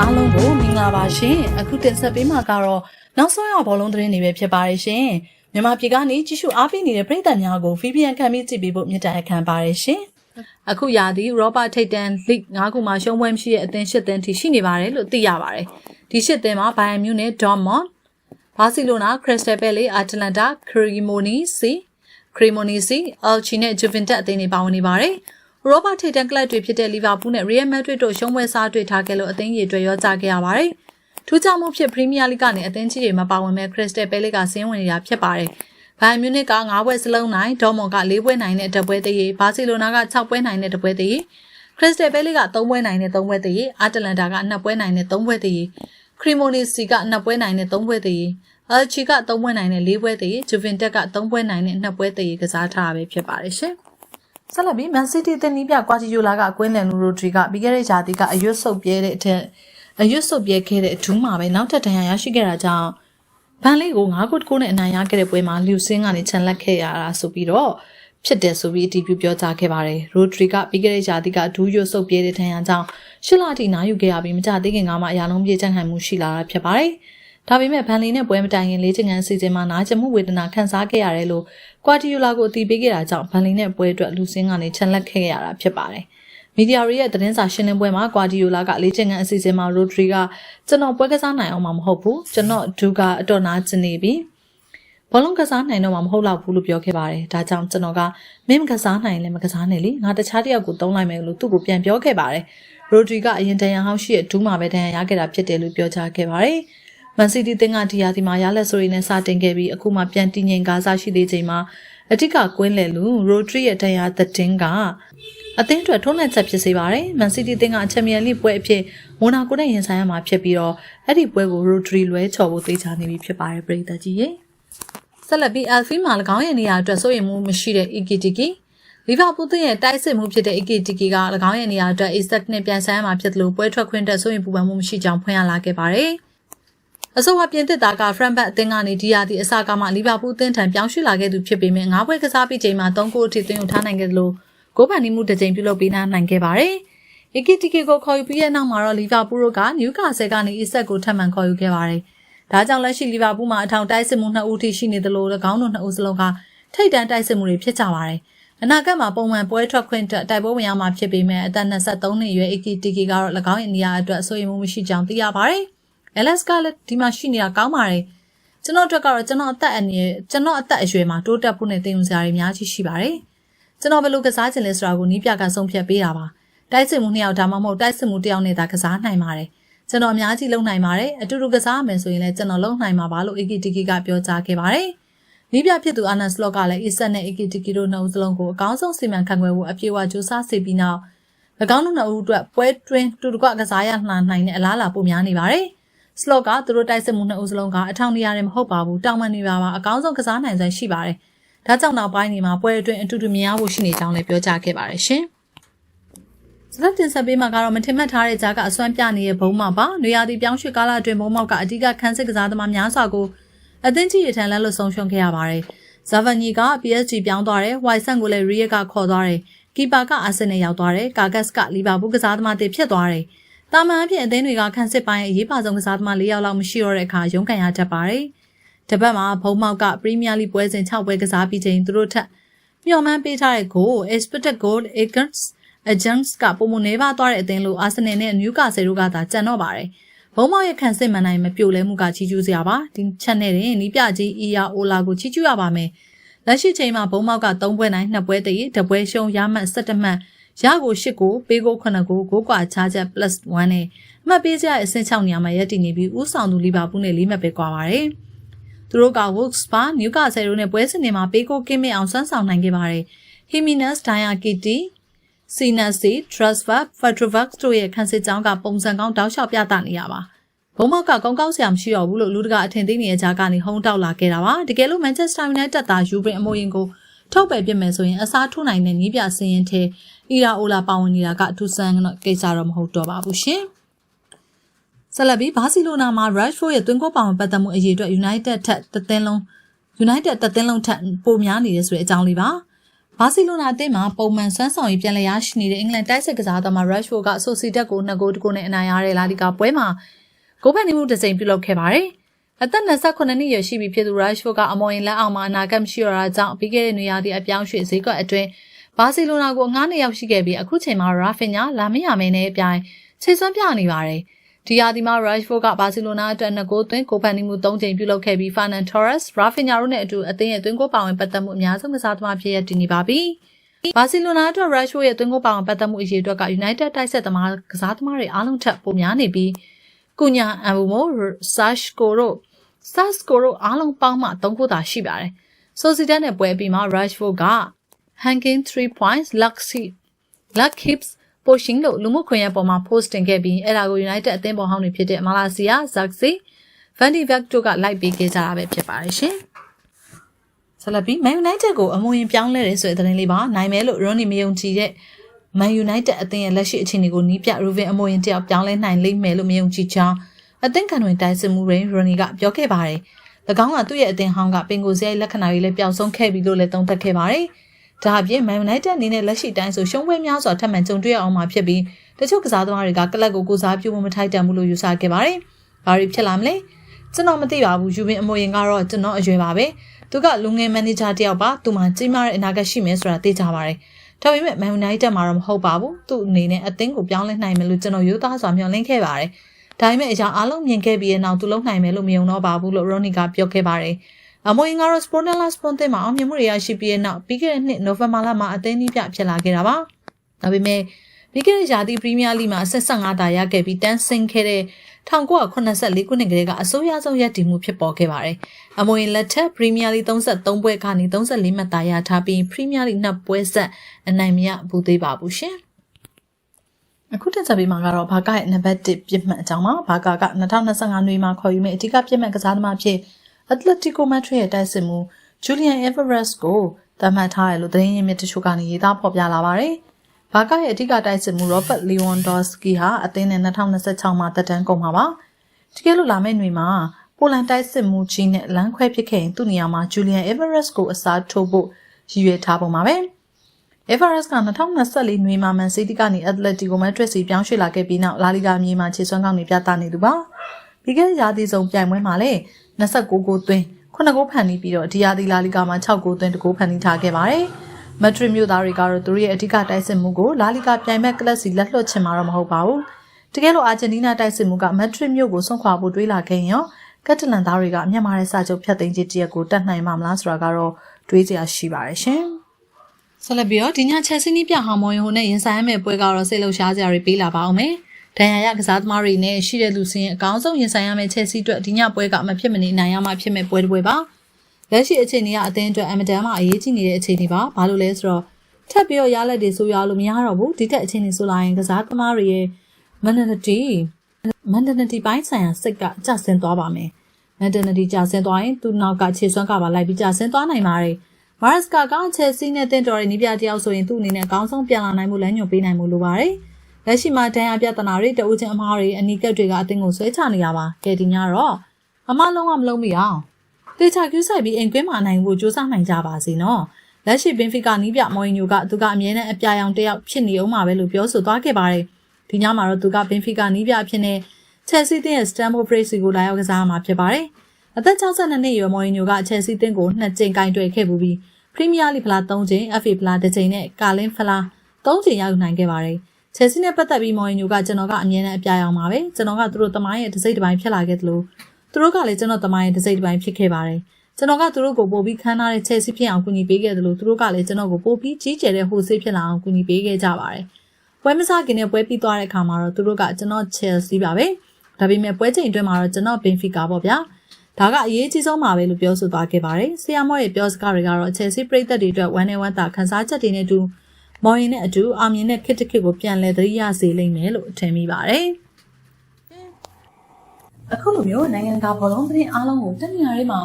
အားလုံးကိုမင်္ဂလာပါရှင်အခုတင်ဆက်ပေးမှာကတော့နောက်ဆုံးရဘောလုံးသတင်းတွေပဲဖြစ်ပါတယ်ရှင်မြန်မာပြည်ကနေကြီးစုအားပေးနေတဲ့ပြည်သက်များကို VPN ခံပြီးကြည့်ပေးဖို့မြစ်တာရက်ခံပါတယ်ရှင်အခုရာသီရောဘတ်ထိတ်တန်လိဂ်၅ခုမှာရှုံးပွဲမရှိတဲ့အသင်း၈သင်းထိရှိနေပါတယ်လို့သိရပါတယ်ဒီ၈သင်းမှာဘိုင်ယန်မြူနဲ့ဒေါ်မွန်ဘာစီလိုနာခရစ္စတယ်ဘဲလီအာတလန်တာခရီမိုနီစီခရီမိုနီစီအယ်ချီနဲ့ဂျူဗင်တက်အသင်းတွေပါဝင်နေပါတယ်။ ရောဘတ်ထိတ်တန်ကလပ်တွေဖြစ်တဲ့လီဗာပူးနဲ့ရီယယ်မက်ဒရစ်တို့ရှုံးပွဲစားတွေ့ထားခဲ့လို့အသင်းကြီးတွေရောကြခဲ့ရပါတယ်။ထူးခြားမှုဖြစ်ပရီးမီးယားလိကနေအသင်းကြီးတွေမပါဝင်မဲ့ခရစ္စတယ်ဘဲလီကဆင်းဝင်နေတာဖြစ်ပါတယ်။ဘိုင်မြူနစ်က9ပွဲစလုံးနိုင်ဒေါ်မွန်က4ပွဲနိုင်တဲ့တပွဲတည်းဘာစီလိုနာက6ပွဲနိုင်တဲ့တပွဲတည်းခရစ္စတယ်ဘဲလီက3ပွဲနိုင်တဲ့3ပွဲတည်းအာတလန်တာက2ပွဲနိုင်တဲ့3ပွဲတည်းခရီမိုနီစီက2ပွဲနိုင်တဲ့3ပွဲတည်းအယ်ချီက3ပွဲနိုင်တဲ့4ပွဲတည်းဂျူဗင်တက်က3ပွဲနိုင်တဲ့2ပွဲတည်းကစားထားတာပဲဖြစ်ပါတယ်ရှင်။ ဆက်လက်ပြီးမန်စီးတီးတင်နီးပြကွာဂျီယိုလာကကွင်းလန်လူရိုဒရီကပြီးခဲ့တဲ့ဂျာတီကအရွတ်ဆုပ်ပြဲတဲ့အထက်အရွတ်ဆုပ်ပြဲခဲ့တဲ့အထူးမှာပဲနောက်ထပ်ဒဏ်ရာရရှိခဲ့တာကြောင့်ဘန်လေးကို9ခုတကူနဲ့အနိုင်ရခဲ့တဲ့ပွဲမှာလျူစင်းကနေချန်လက်ခဲ့ရတာဆိုပြီးတော့ဖြစ်တယ်ဆိုပြီးအတည်ပြုပြောကြားခဲ့ပါတယ်။ရိုဒရီကပြီးခဲ့တဲ့ဂျာတီကဒူးရွတ်ဆုပ်ပြဲတဲ့ဒဏ်ရာကြောင့်ရှစ်လတိနာယူခဲ့ရပြီးမကြသေးခင်ကမှအရာလုံးပြေးချန်နိုင်မှုရှိလာတာဖြစ်ပါတယ်။ ဒါပေမဲ့ဗန်လီနဲ့ပွဲမတိုင်ခင်လေးချင်ကန်စီစဉ်မှာနာကျင်မှုဝေဒနာခံစားခဲ့ရတယ်လို့ကွာတီယိုလာကိုအသိပေးခဲ့တာကြောင့်ဗန်လီနဲ့ပွဲအတွက်လူစင်းကနေချန်လက်ခဲ့ရတာဖြစ်ပါတယ်။မီဒီယာတွေရဲ့သတင်းစာရှင်းလင်းပွဲမှာကွာဒီယိုလာကလေ့ကျင့်ခန်းအစီအစဉ်မှာရိုဒရီကကျွန်တော်ပွဲကစားနိုင်အောင်မဟုတ်ဘူးကျွန်တော်ဒူကအတော်နာကျင်နေပြီဘောလုံးကစားနိုင်တော့မှမဟုတ်တော့ဘူးလို့ပြောခဲ့ပါတယ်ဒါကြောင့်ကျွန်တော်ကမင်းမကစားနိုင်လည်းမကစားနိုင်လေငါတခြားတစ်ယောက်ကိုတုံးလိုက်မယ်လို့သူ့ကိုပြန်ပြောခဲ့ပါတယ်ရိုဒရီကအရင်တန်ရန်ဟောင်းရှိရဲ့ဒူးမှာပဲတန်ရန်ရခဲ့တာဖြစ်တယ်လို့ပြောကြားခဲ့ပါတယ် မန်စီးတီးတင်းကဒီယာဒီမှာရလက်ဆိုရီနဲ့စတင်ခဲ့ပြီးအခုမှပြန်တည်ငြိမ်ကားစားရှိသေးချိန်မှာအတိကကွင်းလေလူရိုဒရီရဲ့တန်ရာသတင်းကအသင်းအတွက်ထုံးလက်ချက်ဖြစ်စေပါတယ်။မန်စီးတီးအသင်းကချန်ပီယံလိပွဲအဖြစ်မိုနာကိုနဲ့ရင်ဆိုင်ရမှာဖြစ်ပြီးတော့အဲ့ဒီပွဲကိုရိုဒရီလွဲချော်ဖို့သိချနေပြီဖြစ်ပါတယ်ပြည်သက်ကြီးရေ။ဆက်လက်ပြီးအယ်ဖီမှာ၎င်းရဲ့နေရာအတွက်စိုးရိမ်မှုမရှိတဲ့ Ikitiki လီဗာပူးသင်းရဲ့တိုက်စစ်မှုဖြစ်တဲ့ Ikitiki က၎င်းရဲ့နေရာအတွက် Isaac နဲ့ပြန်ဆိုင်ရမှာဖြစ်တယ်လို့ပွဲထွက်ခွင့်တက်စိုးရိမ်ပူပန်မှုမရှိကြောင်းဖွင့်ရလာခဲ့ပါတယ်။ အဆိုပါပြင်သစ်သားကဖရန်ဘတ်အသင်းကနေဒီယာဒီအစကမှလီဗာပူးအသင်းထံပြောင်းရွှေ့လာခဲ့သူဖြစ်ပေမဲ့ငါးပွဲကစားပြီးချိန်မှာ၃ဂိုးအထိသွင်းယူထားနိုင်ခဲ့တယ်လို့ကိုပန်နီမှုတစ်ကြိမ်ပြုလုပ်ပေးနိုင်ခဲ့ပါတယ်။အီကီတီကီကိုခေါ်ယူပြီးတဲ့နောက်မှာတော့လီဗာပူးတို့ကနျူကာဆယ်ကနေအီဆက်ကိုထပ်မံခေါ်ယူခဲ့ပါတယ်။ဒါကြောင့်လက်ရှိလီဗာပူးမှာအထောင်တိုက်စစ်မှုနှစ်ဦးထိရှိနေသလို၎င်းတို့နှစ်ဦးစလုံးကထိတ်တန်းတိုက်စစ်မှုတွေဖြစ်ကြပါတယ်။အနာဂတ်မှာပုံမှန်ပွဲထွက်ခွင့်တက်တိုက်ပွဲဝင်ရမှာဖြစ်ပေမဲ့အသက်23နှစ်အရွယ်အီကီတီကီကတော့၎င်းရဲ့နေရာအတွက်အဆိုးရမှုမရှိကြောင်းသိရပါတယ်။ LS ကလည်းဒီမှာရှိနေတာကောင်းပါတယ်။ကျွန်တော်အတွက်ကတော့ကျွန်တော်အသက်အနည်းကျွန်တော်အသက်အရွယ်မှာတိုးတက်ဖို့နဲ့တင်ယူစရာတွေအများကြီးရှိပါတယ်။ကျွန်တော်ဘယ်လိုကစားချင်လဲဆိုတာကိုနီးပြကဆုံးဖြတ်ပေးတာပါတိုက်စစ်မှုနှစ်ယောက်ဒါမှမဟုတ်တိုက်စစ်မှုတစ်ယောက်နဲ့သာကစားနိုင်ပါတယ်ကျွန်တော်အများကြီးလုံနိုင်ပါတယ်အတူတူကစားမယ်ဆိုရင်လည်းကျွန်တော်လုံနိုင်မှာပါလို့ AKTK ကပြောကြားခဲ့ပါတယ်နီးပြဖြစ်သူအာနန်စလော့ကလည်း Iset နဲ့ AKTK တို့နှစ်ဦးစလုံးကိုအကောင်းဆုံးစီမံခန့်ခွဲဖို့အပြေအဝကြိုးစားစေပြီးနောက်၎င်းတို့နှစ်ဦးအတွက်ပွဲတွင်တူတကွကစားရနှာနိုင်တဲ့အလားအလာပိုများနေပါတယ် စလော့ကသူတို့တိုက်စစ်မှုနှစ်ဦးစလုံးကအထောင်နေရာတွေမဟုတ်ပါဘူးတောင်ပန်နေပါပါအကောင်းဆုံးကစားနိုင်စွမ်းရှိပါတယ်ဒါကြောင့်နောက်ပိုင်းနေမှာပွဲအတွင်းအတူတူမြင်ရဖို့ရှိနေကြောင်းလည်းပြောကြားခဲ့ပါတယ်ရှင်။စလက်တင်ဆက်ပေးမှာကတော့မထင်မှတ်ထားတဲ့ကြားကအစွမ်းပြနေတဲ့ဘုံမောက်ပါ။နေရာဒီပြောင်းရွှေ့ကာလအတွင်းဘုံမောက်ကအဓိကခန်းစစ်ကစားသမားများစွာကိုအသင်းကြီးရထန်လက်လွတ်ဆုံးရှုံးခဲ့ရပါတယ်။ဇာဗန်နီက PSG ပြောင်းသွားတယ်။ဝိုင်ဆန်ကိုလည်းရီယက်ကခေါ်သွားတယ်။ကီပါကအာဆင်နယ်ရောက်သွားတယ်။ကာဂတ်ကလီဗာပူးကစားသမားတွေဖြစ်သွားတယ်။ တာမန်အဖြစ်အသင်းတွေကခန်းစစ်ပိုင်းအရေးပါဆုံးကစားသမား၄ယောက်လောက်မရှိတော့တဲ့အခါရုန်းကန်ရတတ်ပါတယ်။တပတ်မှာဘုံမောက်ကပရီးမီးယားလိပွဲစဉ်6ပွဲကစားပြီးချိန်သူတို့ထက်မျှော်မှန်းပေးထားတဲ့ goal expected goal against agents ကပုံမနေပါသွားတဲ့အသင်းလို့အာဆင်နယ်နဲ့နျူကာဆယ်တို့ကသာကြံတော့ပါတယ်။ဘုံမောက်ရဲ့ခံစစ်မှန်နိုင်မပြိုလဲမှုကချီးကျူးစရာပါ။ဒီချက်နဲ့တင်နီးပြကြီးအီယာအိုလာကိုချီးကျူးရပါမယ်။လက်ရှိချိန်မှာဘုံမောက်က3ပွဲနိုင်2ပွဲတည်တပွဲရှုံးရမှတ်17မှတ် ရကို၈ကိုပေးကို9ကိုကိုကွာချားချက် plus 1နဲ့အမှတ်ပေးချက်အဆင့်6နေရာမှာရပ်တည်နေပြီးဦးဆောင်သူလီဗာပူးနဲ့၄မှတ်ပဲကွာပါတယ်။သူတို့က Wolves ပါနျူကာဆယ်တို့နဲ့ပွဲစဉ်တွေမှာပေးကိုကင်းမဲ့အောင်စွမ်းဆောင်နိုင်ခဲ့ပါတယ်။ Jimenez, Dyer, Kitty, Sinasi, Transfer, Fedrovac တို့ရဲ့ခန်းစစ်ကြောင်းကပုံစံကောင်းတောက်လျှောက်ပြသနေရပါဘုံမောက်ကကောင်းကောင်းဆရာမရှိတော့ဘူးလို့လူတကာအထင်သေးနေတဲ့ကြားကနေဟုံးတောက်လာခဲ့တာပါတကယ်လို့ Manchester United သား Juve အမိုးရင်ကို ထုတ်ပယ်ပြစ်မယ်ဆိုရင်အစားထိုးနိုင်တဲ့နီးပြစင်းရင်ထဲအီရာအိုလာပါဝင်နေတာကအထူးဆန်းကိစ္စတော့မဟုတ်တော့ပါဘူးရှင်။ဆက်လက်ပြီးဘာစီလိုနာမှာ Rashford ရဲ့သွင်းကိုပါဝင်ပတ်သက်မှုအရေးအတွက် United ထက်တသင်းလုံး United တသင်းလုံးထက်ပိုများနေတယ်ဆိုတဲ့အကြောင်းလေးပါဘာစီလိုနာအသင်းမှာပုံမှန်ဆွမ်းဆောင်ရေးပြန်လည်ရရှိနေတဲ့အင်္ဂလန်တိုက်စစ်ကစားသမား Rashford ကဆိုစီတက်ကို2ဂိုးတကူနဲ့အနိုင်ရတဲ့လာလီဂါပွဲမှာဂိုးဖန်နေမှုတစ်စိမ်ပြုလုပ်ခဲ့ပါတယ်။ အသက်28နှစ်ရွယ်ရှိပြီဖြစ်သူ Rashford ကအမော်ရင်လက်အောက်မှာအနာဂတ်မရှိရတာကြောင့်ပြီးခဲ့တဲ့နေရာဒီအပြောင်းရွှေ့ဈေးကွက်အတွင်းဘာစီလိုနာကိုအငှားနှစ်ယောက်ရှိခဲ့ပြီးအခုချိန်မှာ Rafinha လာမရမင်းနဲ့အပြိုင်ခြေစွမ်းပြနေပါတယ်။ဒီယာဒီမှာ Rashford ကဘာစီလိုနာအတွက်2ဂိုးသွင်းကိုဖန်နေမှု3ချိန်ပြုလုပ်ခဲ့ပြီး Fernan Torres, Rafinha တို့နဲ့အတူအသင်းရဲ့သွင်းဂိုးပါဝင်ပတ်သက်မှုအများဆုံးကစားသမားဖြစ်ရတည်နေပါပြီ။ဘာစီလိုနာအတွက် Rashford ရဲ့သွင်းဂိုးပါဝင်ပတ်သက်မှုအရေးအတွက်က United တိုက်ဆက်သမားကစားသမားတွေအားလုံးထက်ပိုများနေပြီးကုညာအမ်ဘူမို Sashko တို့ Sashko တို့အားလုံးပေါင်းမှ3ဂိုးသာရှိပါတယ်။ Sociedad နဲ့ပွဲပြီးမှာ Rashford က Hanging 3 points Luxi Luck Hips ပိုရှင်လို့လူမှုခွင့်ရပေါ်မှာ post တင်ခဲ့ပြီးအဲ့ဒါကို United အသင်းပေါ်ဟောင်းတွေဖြစ်တဲ့ Malaysia, Zaxi, Van de Beek တို့ကလိုက်ပေးခဲ့ကြတာပဲဖြစ်ပါတယ်ရှင်။ဆက်လက်ပြီး Man United ကိုအမွေရင်ပြောင်းလဲတယ်ဆိုတဲ့သတင်းလေးပါနိုင်မယ်လို့ Ronnie မယုံကြည်တဲ့ Man United အသင်းရဲ့လက်ရှိအခြေအနေကိုနီးပြ Ruben အမွေရင်တယောက်ပြောင်းလဲနိုင်လိမ့်မယ်လို့မယုံကြည်ကြောင်း အသင်းကန်တွင်တိုင်စမှုရင် Ronnie ကပြောခဲ့ပါတယ်။၎င်းကသူ့ရဲ့အသင်းဟောင်းကပင်ကိုစရိုက်လက္ခဏာတွေလည်းပျောက်ဆုံးခဲ့ပြီလို့လည်းသုံးသပ်ခဲ့ပါတယ်။ဒါအပြင် Man United အနေနဲ့လက်ရှိတိုင်းဆိုရှုံးပွဲများစွာထပ်မံကြုံတွေ့ရအောင်မှာဖြစ်ပြီးတချို့ကစားသမားတွေကကလပ်ကိုကိုစားပြုမှုမထိုက်တန်ဘူးလို့ယူဆခဲ့ပါတယ်။ဘာတွေဖြစ်လာမလဲ။ကျွန်တော်မသိပါဘူးယူပင်အမွေရင်ကတော့ကျွန်တော်အရွယ်ပါပဲ။သူကလူငယ်မန်နေဂျာတယောက်ပါ။သူမှကြီးမားတဲ့အနာဂတ်ရှိမယ်ဆိုတာသိကြပါတယ်။ဒါပေမဲ့ Man United မှာတော့မဟုတ်ပါဘူး။သူ့အနေနဲ့အသင်းကိုပြောင်းလဲနိုင်မယ်လို့ကျွန်တော်ယူသားစွာမျှော်လင့်ခဲ့ပါတယ်။ ဒါပေမဲ့အရာအလုံးမြင်ခဲ့ပြီးတဲ့နောက်သူလုံနိုင်မယ်လို့မယုံတော့ပါဘူးလို့ Ronnie ကပြောခဲ့ပါတယ်။အမွေရင်ကတော့ Sportella Sport မှာအောင်မြင်မှုတွေရရှိပြီးတဲ့နောက်ပြီးခဲ့တဲ့နှစ် November လမှာအသင်းကြီးပြဖြစ်လာခဲ့တာပါ။ဒါပေမဲ့ပြီးခဲ့တဲ့ရာသီပရီးမီးယားလိမှာအဆင့်15တာရခဲ့ပြီးတန်းဆင်းခဲ့တဲ့1984ခုနှစ်ကလေးကအစိုးရဆုံးရပ်တည်မှုဖြစ်ပေါ်ခဲ့ပါတယ်။အမွေလက်ထက်ပရီးမီးယားလိ33ပွဲကနေ34မှတ်တာရထားပြီးပရီးမီးယားလိနှစ်ပွဲဆက်အနိုင်မရဘူးသေးပါဘူးရှင်။ အခုတင်ဆက်ပေးမှာကတော့ဘာကာရဲ့နံပါတ်1ပြစ်မှတ်အကြောင်းပါ။ဘာကာက2025နွေမှာခေါ်ယူမယ့်အဓိကပြစ်မှတ်ကစားသမားဖြစ် Atletico Madrid ရဲ့တိုက်စစ်မှု Julian Alvarez ကိုသတ်မှတ်ထားတယ်လို့သတင်းရင်းမြစ်တချို့ကနေရေးသားဖော်ပြလာပါတယ်။ဘာကရဲ့အဓိကတိုက်စစ်မှု Robert Lewandowski ဟာအသင်းနဲ့2026မှာတက်တန်းကုန်မှာပါ။တကယ်လို့လာမယ့်နေ့မှာပိုလန်တိုက်စစ်မှုကြီးနဲ့လမ်းခွဲဖြစ်ခဲ့ရင်သူ့နေရာမှာ Julian Alvarez ကိုအစားထိုးဖို့ရည်ရွယ်ထားပုံပါပဲ။ Alvarez က2024နွေမှာ Man City ကနေ Atletico Madrid စီပြောင်းရွှေ့လာခဲ့ပြီးနောက် La Liga မြေမှာခြေစွမ်းကောင်းတွေပြသနေသူပါ။ပြီးခဲ့တဲ့ရာသီဆုံးပြိုင်ပွဲမှာလည်း29ဂိုးသွင်း9ဂိုးဖန်တီးပြီးတော့ဒီယာဒီလာလီဂါမှာ6ဂိုးသွင်း2ဂိုးဖန်တီးထားခဲ့ပါတယ်။မက်ဒရစ်မြို့သားတွေကတော့သူတို့ရဲ့အဓိကတိုက်စစ်မှုကိုလာလီဂါပြိုင်ဘက်ကလပ်စီလက်လွှတ်ချင်မှာတော့မဟုတ်ပါဘူး။တကယ်လို့အာဂျင်တီးနားတိုက်စစ်မှုကမက်ဒရစ်မြို့ကိုဆုံးခွာဖို့တွေးလာခဲ့ရင်ရောကက်တလန်သားတွေကမြန်မာတဲ့စာချုပ်ဖြတ်သိမ်းခြင်းတရက်ကိုတတ်နိုင်မှာမလားဆိုတာကတော့တွေးကြရရှိပါတယ်ရှင်။ ဆက်လက်ပြီးတော့ဒီညချက်စင်းနီးပြဟာမော်ယိုနဲ့ရင်ဆိုင်ရမယ့်ပွဲကတော့စိတ်လှုပ်ရှားစရာတွေပေးလာပါအောင်မယ်။ဒဏ်ရာရကစားသမားတွေနဲ့ရှိတဲ့လူစင်းအကောင်းဆုံးရင်ဆိုင်ရမယ့်ချက်စီအတွက်ဒီညပွဲကမဖြစ်မနေနိုင်ရမှဖြစ်မဲ့ပွဲတစ်ပွဲပါလက်ရှိအခြေအနေကအသင်းအတွက်အမတန်မှအရေးကြီးနေတဲ့အခြေအနေပါဘာလို့လဲဆိုတော့ထပ်ပြီးတော့ရလက်တွေဆိုရလို့မရတော့ဘူးဒီတက်အခြေအနေဆိုလာရင်ကစားသမားတွေရဲ့ mentality mentality ပိုင်းဆိုင်ရာစိတ်ကကျဆင်းသွားပါမယ် mentality ကျဆင်းသွားရင်သူ့နောက်ကခြေစွမ်းကပါလိုက်ပြီးကျဆင်းသွားနိုင်ပါတယ် မာရက်စကာကချယ်ဆီနဲ့တင်တော်ရဲ့နီးပြတယောက်ဆိုရင်သူ့အနေနဲ့အကောင်းဆုံးပြန်လာနိုင်မှုလမ်းညွှန်ပေးနိုင်မှုလိုပါတယ်။လက်ရှိမှာဒဏ်ရာပြဿနာတွေတအုပ်ချင်းအမားတွေအနီးကပ်တွေကအသင်းကိုဆွဲချနေရပါ။ကဲဒီညတော့အမလုံးဝမလုံးမိအောင်။တေချာကျူးဆိုင်ပြီးအိမ်ကွင်းမှာနိုင်ဖို့စူးစမ်းနိုင်ကြပါစေနော်။လက်ရှိဘင်ဖီကာနီးပြမော်ရင်ညိုကသူကအမြဲတမ်းအပြာရောင်တယောက်ဖြစ်နေအောင်ပါပဲလို့ပြောဆိုသွားခဲ့ပါတယ်။ဒီညမှာတော့သူကဘင်ဖီကာနီးပြအဖြစ်နဲ့ချက်ဆီတင်းရဲ့ Stamford Bridge ကိုလာရောက်ကစားမှာဖြစ်ပါတယ်။ အသက်62နှစ်အရွယ်မော်ရင်ညိုကချက်ဆီတင်းကိုနှစ်ကြိမ်ကင်တွယ်ခဲ့ပူပြီးပရီးမီးယားလိဖလား3ကြိမ် FA ဖလား2ကြိမ်နဲ့ကာလင်းဖလား3ကြိမ်ရောက်နိုင်ခဲ့ပါတယ်။ချယ်ဆီနဲ့ပတ်သက်ပြီးမော်ရင်ညိုကကျွန်တော်ကအမြဲတမ်းအပြာရောင်ပါပဲ။ကျွန်တော်ကသူတို့တမိုင်းရဲ့တစ်စိတ်တစ်ပိုင်းဖြစ်လာခဲ့သလိုသူတို့ကလည်းကျွန်တော်တမိုင်းရဲ့တစ်စိတ်တစ်ပိုင်းဖြစ်ခဲ့ပါတယ်။ကျွန်တော်ကသူတို့ကိုပို့ပြီးခန်းထားတဲ့ချယ်ဆီဖြစ်အောင်ကူညီပေးခဲ့သလိုသူတို့ကလည်းကျွန်တော်ကိုပို့ပြီးကြီးကျယ်တဲ့ဟိုဆေးဖြစ်လာအောင်ကူညီပေးခဲ့ကြပါတယ်။ပွဲမစခင်နဲ့ပွဲပြီးသွားတဲ့အခါမှာတော့သူတို့ကကျွန်တော်ချယ်ဆီပါပဲ။ဒါပေမဲ့ပွဲချိန်အတွင်းမှာတော့ကျွန်တော်ဘင်ဖီကာပေါ့ဗျာ။ ဒါကအရေးကြီးဆုံးပါပဲလို့ပြောဆိုသွားခဲ့ပါတယ်။ဆီယာမော့ရဲ့ပြောစကားတွေကတော့ချယ်ဆီပရိသတ်တွေအတွက်ဝမ်းနဲ့ဝမ်းသာခန်းစားချက်တွေနဲ့အတူမော်ရင်နဲ့အတူအောင်မြင်တဲ့ခစ်တစ်ခစ်ကိုပြန်လဲသတိရစေလိမ့်မယ်လို့ထင်မိပါတယ်။အခုလိုမျိုးနိုင်ငံတကာဘောလုံးသတင်းအားလုံးကိုတက်နေရာတွေမှာ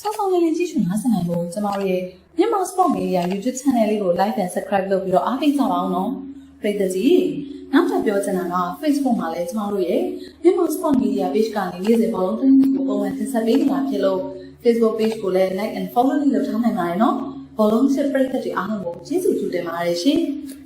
စောစောလေးလေးကြည့်ရှုနားဆင်နိုင်ဖို့ကျမတို့ရဲ့မြန်မာ Sport Media YouTube Channel လေးကို Like and Subscribe လုပ်ပြီးတော့အားပေးကြပါအောင်နော်။ပရိသတ်ကြီး နောက်ထပ်ပြောချင်တာက Facebook မှာလည်းကျမတို့ရဲ့မြန်မာ Sport Media Page ကနေနေ့စဉ်ဘောလုံးသတင်းတွေကိုပုံမှန်တင်ဆက်ပေးနေတာဖြစ်လို့ Facebook Page ကိုလည်း Like and Follow လုပ်ထားနိုင်ပါတယ်နော်။ဘောလုံးစစ်ပရိသတ်တွေအားလုံးကိုကျေးဇူးပြုတင်ပါတယ်ရှင်။